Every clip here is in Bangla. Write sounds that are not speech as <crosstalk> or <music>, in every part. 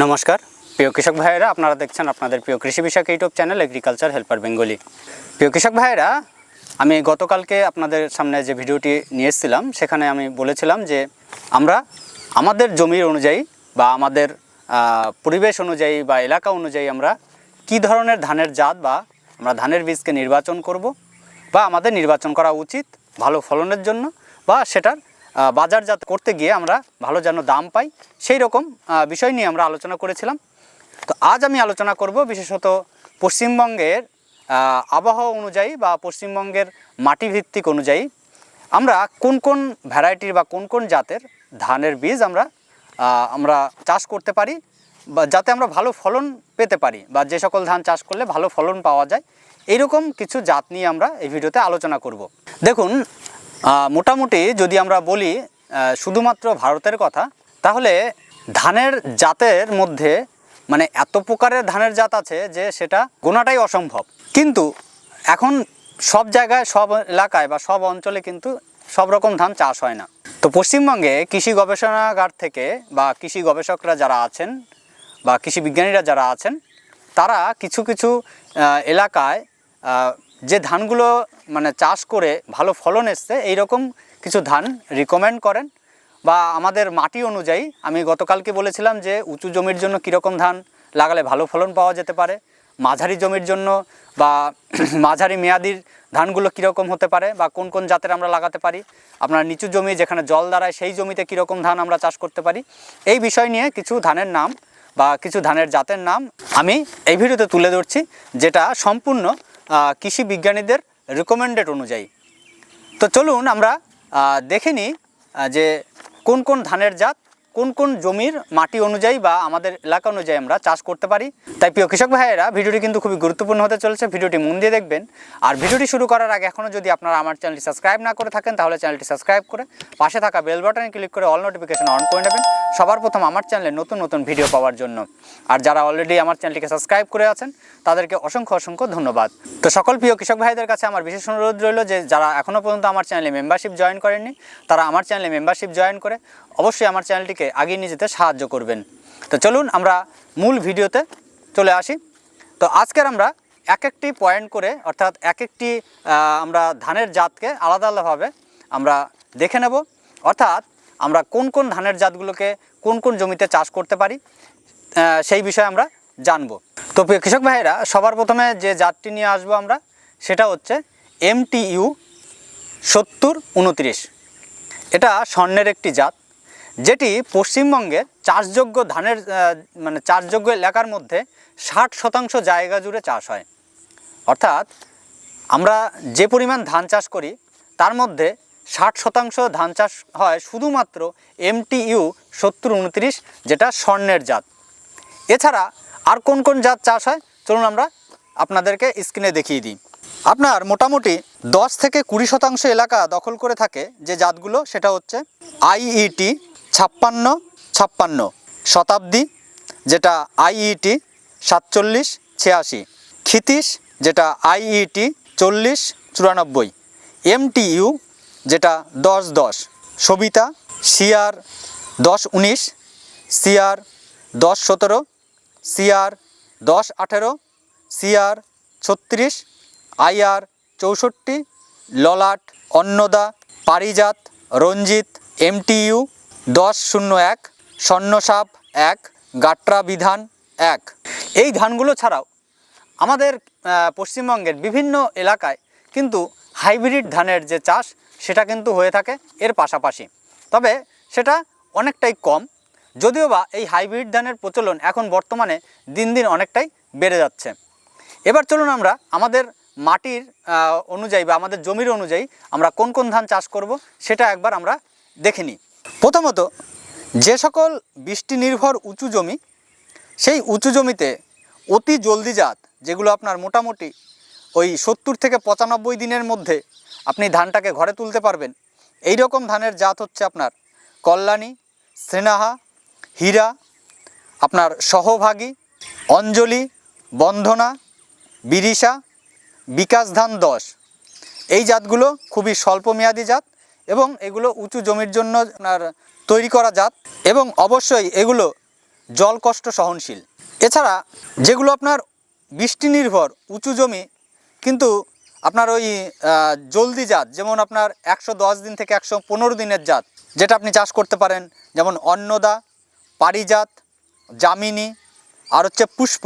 নমস্কার। প্রিয় কৃষক ভাইয়েরা, আপনারা দেখছেন আপনাদের প্রিয় কৃষি বিষয়ক YouTube channel agriculture helper Bengali প্রিয় কৃষক ভাইয়েরা, আমি গতকালকে আপনাদের সামনে যে ভিডিওটি নিয়ে এসেছিলাম, সেখানে আমি বলেছিলাম যে আমরা আমাদের জমির অনুযায়ী বা আমাদের পরিবেশ অনুযায়ী বা এলাকা অনুযায়ী আমরা কি ধরনের ধানের জাত বা আমরা ধানের বীজকে নির্বাচন করব বা আমাদের নির্বাচন করা উচিত ভালো ফলনের জন্য বা সেটার বাজারজাত করতে গিয়ে আমরা ভালো যেন দাম পাই, সেই রকম বিষয় নিয়ে আমরা আলোচনা করেছিলাম। তো আজ আমি আলোচনা করব বিশেষত পশ্চিমবঙ্গের আবহাওয়া অনুযায়ী বা পশ্চিমবঙ্গের মাটিভিত্তিক অনুযায়ী আমরা কোন কোন ভ্যারাইটির বা কোন কোন জাতের ধানের বীজ আমরা আমরা চাষ করতে পারি বা যাতে আমরা ভালো ফলন পেতে পারি বা যে সকল ধান চাষ করলে ভালো ফলন পাওয়া যায় এইরকম কিছু জাত নিয়ে আমরা এই ভিডিওতে আলোচনা করব। দেখুন মোটামুটি যদি আমরা বলি শুধুমাত্র ভারতের কথা, তাহলে ধানের জাতের মধ্যে মানে এত প্রকারের ধানের জাত আছে যে সেটা গোনাটাই অসম্ভব। কিন্তু এখন সব জায়গায়, সব এলাকায় বা সব অঞ্চলে কিন্তু সব রকম ধান চাষ হয় না। তো পশ্চিমবঙ্গে কৃষি গবেষণাগার থেকে বা কৃষি গবেষকরা যারা আছেন বা কৃষি বিজ্ঞানীরা যারা আছেন, তারা কিছু কিছু এলাকায় যে ধানগুলো মানে চাষ করে ভালো ফলন এসছে, এইরকম কিছু ধান রিকমেন্ড করেন। বা আমাদের মাটি অনুযায়ী, আমি গতকালকে বলেছিলাম যে উঁচু জমির জন্য কীরকম ধান লাগালে ভালো ফলন পাওয়া যেতে পারে, মাঝারি জমির জন্য বা <clears throat> মাঝারি মেয়াদির ধানগুলো কীরকম হতে পারে, বা কোন কোন জাতের আমরা লাগাতে পারি, আপনার নিচু জমি যেখানে জল দাঁড়ায় সেই জমিতে কীরকম ধান আমরা চাষ করতে পারি, এই বিষয় নিয়ে কিছু ধানের নাম বা কিছু ধানের জাতের নাম আমি এই ভিডিওতে তুলে ধরছি, যেটা সম্পূর্ণ কৃষি বিজ্ঞানীদের রেকমেন্ডেড অনুযায়ী। তো চলুন আমরা দেখে নিই যে কোন কোন ধানের জাত কোন কোন জমির মাটি অনুযায়ী বা আমাদের এলাকা অনুযায়ী আমরা চাষ করতে পারি। তাই প্রিয় কৃষক ভাইয়েরা, ভিডিওটি কিন্তু খুবই গুরুত্বপূর্ণ হতে চলেছে। ভিডিওটি মন দিয়ে দেখবেন। আর ভিডিওটি শুরু করার আগে এখনও যদি আপনারা আমার চ্যানেলটি সাবস্ক্রাইব না করে থাকেন, তাহলে চ্যানেলটি সাবস্ক্রাইব করে পাশে থাকা বেল বাটনে ক্লিক করে অল নোটিফিকেশন অন করে নেবেন। সবার প্রথম আমার চ্যানেলে নতুন নতুন ভিডিও পাওয়ার জন্য। আর যারা অলরেডি আমার চ্যানেলটিকে সাবস্ক্রাইব করে আছেন, তাদেরকে অসংখ্য অসংখ্য ধন্যবাদ। তো সকল প্রিয় কৃষক ভাইদের কাছে আমার বিশেষ অনুরোধ রইল যে, যারা এখনও পর্যন্ত আমার চ্যানেলে মেম্বারশিপ জয়েন করেননি, তারা আমার চ্যানেলে মেম্বারশিপ জয়েন করে অবশ্যই আমার চ্যানেলটিকে আগিয়ে নিয়ে যেতে সাহায্য করবেন। তো চলুন আমরা মূল ভিডিওতে চলে আসি। তো আজকের আমরা এক একটি পয়েন্ট করে, অর্থাৎ এক একটি আমরা ধানের জাতকে আলাদা আলাদাভাবে আমরা দেখে নেব। অর্থাৎ আমরা কোন কোন ধানের জাতগুলোকে কোন কোন জমিতে চাষ করতে পারি সেই বিষয়ে আমরা জানব। তো কৃষক ভাইয়েরা, সবার প্রথমে যে জাতটি নিয়ে আসব আমরা, সেটা হচ্ছে এমটিইউ সত্তর উনত্রিশ। এটা স্বর্ণের একটি জাত। যেটি পশ্চিমবঙ্গে চাষযোগ্য ধানের মানে চাষযোগ্য এলাকার মধ্যে ষাট শতাংশ জায়গা জুড়ে চাষ হয়। অর্থাৎ আমরা যে পরিমাণ ধান চাষ করি, তার মধ্যে ষাট শতাংশ ধান চাষ হয় শুধুমাত্র এমটিইউ সত্তর উনত্রিশ, যেটা স্বর্ণের জাত। এছাড়া আর কোন কোন জাত চাষ হয়, চলুন আমরা আপনাদেরকে স্ক্রিনে দেখিয়ে দিই। আপনার মোটামুটি দশ থেকে কুড়ি শতাংশ এলাকা দখল করে থাকে যে জাতগুলো, সেটা হচ্ছে আইইটি ছাপ্পান্ন ছাপ্পান্ন শতাব্দী, যেটা আইইটি সাতচল্লিশ, ছিয়াশি। ক্ষিতীশ, যেটা আইইটি চল্লিশ, চুরানব্বই। এমটিইউ, যেটা দশ দশ। সবিতা, সিআর দশ উনিশ, সিআর দশ সতেরো, সিআর দশ আঠেরো, সিআর ছত্রিশ, আইআর চৌষট্টি, ললাট, অন্নদা, পারিজাত, রঞ্জিত, এমটিইউ দশ শূন্য এক, স্বর্ণসাপ এক, গাট্রা বিধান এক। এই ধানগুলো ছাড়াও আমাদের পশ্চিমবঙ্গের বিভিন্ন এলাকায় কিন্তু হাইব্রিড ধানের যে চাষ, সেটা কিন্তু হয়ে থাকে এর পাশাপাশি। তবে সেটা অনেকটাই কম, যদিও বা এই হাইব্রিড ধানের প্রচলন এখন বর্তমানে দিন দিন অনেকটাই বেড়ে যাচ্ছে। এবার চলুন আমরা আমাদের মাটির অনুযায়ী বা আমাদের জমির অনুযায়ী আমরা কোন কোন ধান চাষ করব, সেটা একবার আমরা দেখে নিই। প্রথমত, যে সকল বৃষ্টি নির্ভর উঁচু জমি, সেই উঁচু জমিতে অতি জলদি জাত, যেগুলো আপনার মোটামুটি ওই সত্তর থেকে পঁচানব্বই দিনের মধ্যে আপনি ধানটাকে ঘরে তুলতে পারবেন। এই রকম ধানের জাত হচ্ছে আপনার কল্যাণী স্নেহা হীরা, আপনার সহভাগী, অঞ্জলি, বন্ধনা বিরিশা বিকাশ ধান দশ। এই জাতগুলো খুবই স্বল্পমেয়াদী জাত এবং এগুলো উঁচু জমির জন্য আপনার তৈরি করা জাত এবং অবশ্যই এগুলো জল কষ্ট সহনশীল। এছাড়া যেগুলো আপনার বৃষ্টি নির্ভর উঁচু জমি, কিন্তু আপনার ওই জলদি জাত, যেমন আপনার একশো দশ দিন থেকে একশো পনেরো দিনের জাত, যেটা আপনি চাষ করতে পারেন, যেমন অন্নদা, পারিজাত জামিনী আর হচ্ছে পুষ্প,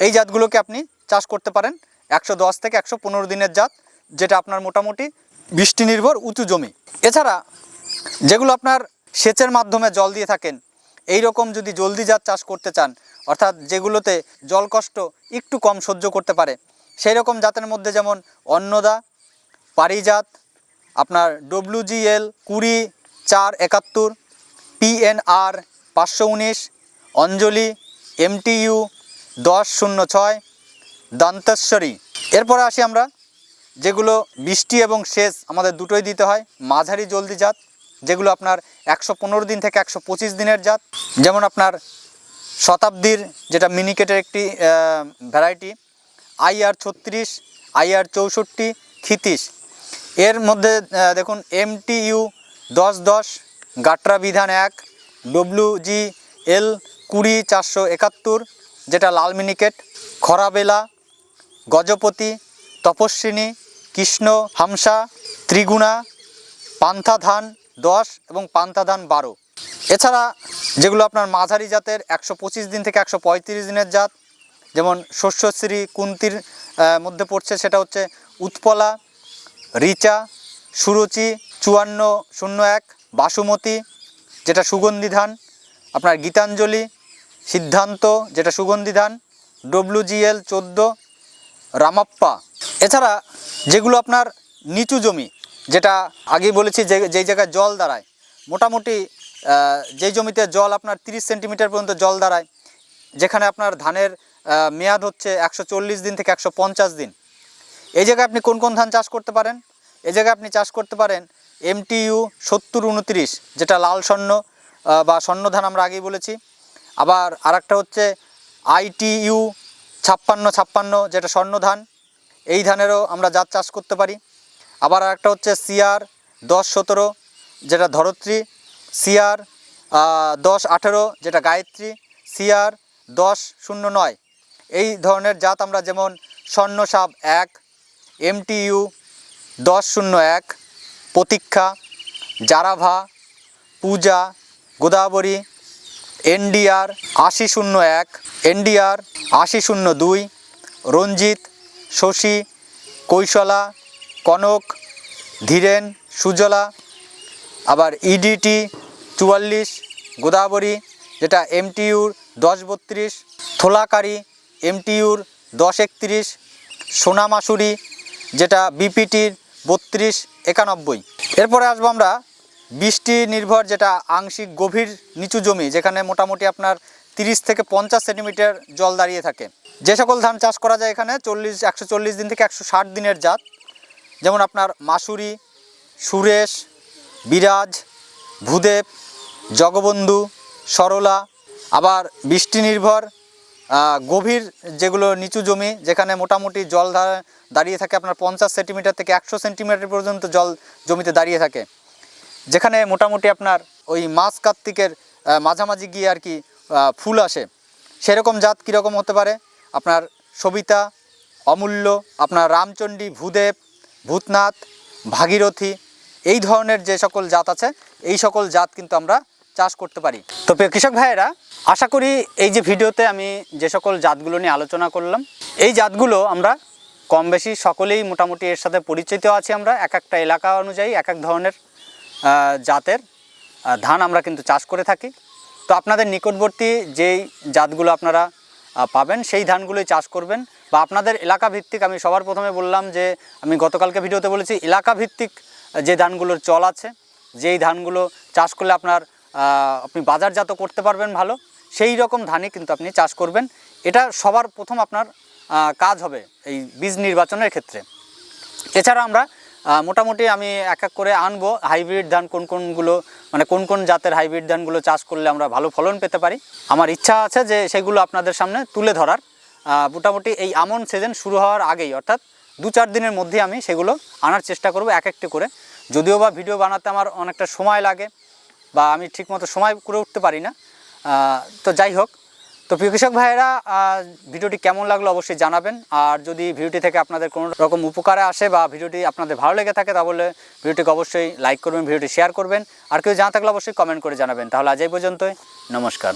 এই জাতগুলোকে আপনি চাষ করতে পারেন একশো দশ থেকে একশো পনেরো দিনের জাত, যেটা আপনার মোটামুটি বৃষ্টি নির্ভর উঁচু জমি। এছাড়া যেগুলো আপনার সেচের মাধ্যমে জল দিয়ে থাকেন এই রকম যদি জলদি জাত চাষ করতে চান, অর্থাৎ যেগুলোতে জল কষ্ট একটু কম সহ্য করতে পারে সেই রকম জাতের মধ্যে যেমন অন্নদা, পারিজাত, আপনার ডব্লিউজিএল কুড়ি, চার, একাত্তর পিএনআর পাঁচশো উনিশ, অঞ্জলি এমটিইউ দশ শূন্য ছয়, দন্তেশ্বরী। এরপরে আসি আমরা যেগুলো বৃষ্টি এবং সেচ আমাদের দুটোই দিতে হয়, মাঝারি জলদি জাত, যেগুলো আপনার একশো পনেরো দিন থেকে একশো পঁচিশ দিনের জাত। যেমন আপনার শতাব্দীর যেটা মিনিকেটের একটি ভ্যারাইটি আইআর ছত্রিশ আইআর চৌষট্টি খিতিশ এর মধ্যে দেখুন এমটিইউ দশ দশ, গাট্রা বিধান এক, ডব্লিউ জি এল কুড়ি চারশো একাত্তর, যেটা লাল মিনিকেট, খরাবেলা, গজপতি তপস্বিনী, কৃষ্ণ, হামসা, ত্রিগুণা পান্থা ধান দশ এবং পান্থা ধান বারো। এছাড়া যেগুলো আপনার মাঝারি জাতের, একশো পঁচিশ দিন থেকে একশো পঁয়ত্রিশ দিনের জাত, যেমন শস্যশ্রী কুন্তির মধ্যে পড়ছে সেটা হচ্ছে উৎপলা, রিচা, সুরুচি, চুয়ান্ন, শূন্য এক, বাসুমতি, যেটা সুগন্ধি ধান আপনার গীতাঞ্জলি, সিদ্ধান্ত, যেটা সুগন্ধি ধান ডব্লিউজিএল চোদ্দ, রামাপ্পা। এছাড়া যেগুলো আপনার নিচু জমি, যেটা আগেই বলেছি যে, যেই জায়গায় জল দাঁড়ায়, মোটামুটি যেই জমিতে জল আপনার তিরিশ সেন্টিমিটার পর্যন্ত জল দাঁড়ায়, যেখানে আপনার ধানের মেয়াদ হচ্ছে একশো চল্লিশ দিন থেকে একশো পঞ্চাশ দিন। এই জায়গায় আপনি কোন কোন ধান চাষ করতে পারেন? এই জায়গায় আপনি চাষ করতে পারেন এমটিইউ সত্তর উনত্রিশ, যেটা লাল স্বর্ণ বা স্বর্ণ ধান আমরা আগেই বলেছি। আবার আরেকটা হচ্ছে আইটিইউ ছাপ্পান্ন ছাপ্পান্ন, যেটা স্বর্ণ ধান। এই ধানেরও আমরা জাত চাষ করতে পারি। আবার আরেকটা হচ্ছে সিআর দশ সতেরো, যেটা ধরত্রী, সিআর দশ আঠেরো, যেটা গায়ত্রী, সিআর দশ শূন্য নয়। এই ধরনের জাত আমরা যেমন স্বর্ণ সাপ এক, এমটিইউ দশ শূন্য এক, প্রতীক্ষা, জারাভা, পূজা, গোদাবরী, এনডিআর আশি শূন্য এক, এনডিআর আশি শূন্য দুই, রঞ্জিত শশী, কৈশলা, কনক, ধীরেন, সুজলা, আবার ইডিটি চুয়াল্লিশ, গোদাবরী, যেটা এমটিইউর দশ বত্রিশ, থোলাকারি এমটিইউর দশ একত্রিশ, সোনামাসুরি, যেটা বিপিটির বত্রিশ, একানব্বই। এরপরে আসব আমরা বৃষ্টি নির্ভর যেটা আংশিক গভীর নিচু জমি, যেখানে মোটামুটি আপনার তিরিশ থেকে পঞ্চাশ সেন্টিমিটার জল দাঁড়িয়ে থাকে। যে সকল ধান চাষ করা যায় এখানে, চল্লিশ, একশো চল্লিশ দিন থেকে একশো ষাট দিনের জাত। যেমন আপনার মাসুরি, সুরেশ, বিরাজ, ভূদেব, জগবন্ধু, সরলা, আবার বৃষ্টি নির্ভর গভীর যেগুলো নিচু জমি, যেখানে মোটামুটি জল দাঁড়িয়ে থাকে আপনার পঞ্চাশ সেন্টিমিটার থেকে একশো সেন্টিমিটার পর্যন্ত জল জমিতে দাঁড়িয়ে থাকে। যেখানে মোটামুটি আপনার ওই মাছ কার্তিকের মাঝামাঝি গিয়ে আর কি ফুল আসে। সেরকম জাত কীরকম হতে পারে? আপনার সবিতা, অমূল্য, আপনার রামচণ্ডী ভূদেব, ভূতনাথ, ভাগীরথী, এই ধরনের যে সকল জাত আছে, এই সকল জাত কিন্তু আমরা চাষ করতে পারি। তো প্রিয় কৃষক ভাইয়েরা, আশা করি এই যে ভিডিওতে আমি যে সকল জাতগুলো নিয়ে আলোচনা করলাম, এই জাতগুলো আমরা কম বেশি সকলেই মোটামুটি এর সাথে পরিচিত আছি আমরা, এক একটা এলাকা অনুযায়ী এক এক ধরনের জাতের ধান আমরা কিন্তু চাষ করে থাকি। তো আপনাদের নিকটবর্তী যেই জাতগুলো আপনারা পাবেন, সেই ধানগুলোই চাষ করবেন। বা আপনাদের এলাকা ভিত্তিক আমি সবার প্রথমে বললাম যে, আমি গতকালকে ভিডিওতে বলেছি এলাকা ভিত্তিক যে ধানগুলোর চল আছে, যেই ধানগুলো চাষ করলে আপনার আপনি বাজারজাত করতে পারবেন ভালো। সেই রকম ধানই কিন্তু আপনি চাষ করবেন। এটা সবার প্রথম আপনার কাজ হবে এই বীজ নির্বাচনের ক্ষেত্রে। এছাড়া আমরা মোটামুটি আমি এক এক করে আনব। হাইব্রিড ধান কোন কোনগুলো মানে কোন কোন জাতের হাইব্রিড ধানগুলো চাষ করলে আমরা ভালো ফলন পেতে পারি। আমার ইচ্ছা আছে যে সেগুলো আপনাদের সামনে তুলে ধরার। মোটামুটি এই আমন সিজন শুরু হওয়ার আগেই, অর্থাৎ দু চার দিনের মধ্যে আমি সেগুলো আনার চেষ্টা করব এক একটি করে। যদিও বা ভিডিও বানাতে আমার অনেকটা সময় লাগে বা আমি ঠিকমতো সময় করে উঠতে পারি না। তো যাই হোক তো প্রিয় কৃষক ভাইয়েরা ভিডিওটি কেমন লাগল অবশ্যই জানাবেন। আর যদি ভিডিওটি থেকে আপনাদের কোনো রকম উপকারে আসে বা ভিডিওটি আপনাদের ভালো লেগে থাকে, তাহলে ভিডিওটিকে অবশ্যই লাইক করবেন, ভিডিওটি শেয়ার করবেন। আর কেউ জানা থাকলে অবশ্যই কমেন্ট করে জানাবেন। তাহলে আজ এই পর্যন্তই। নমস্কার।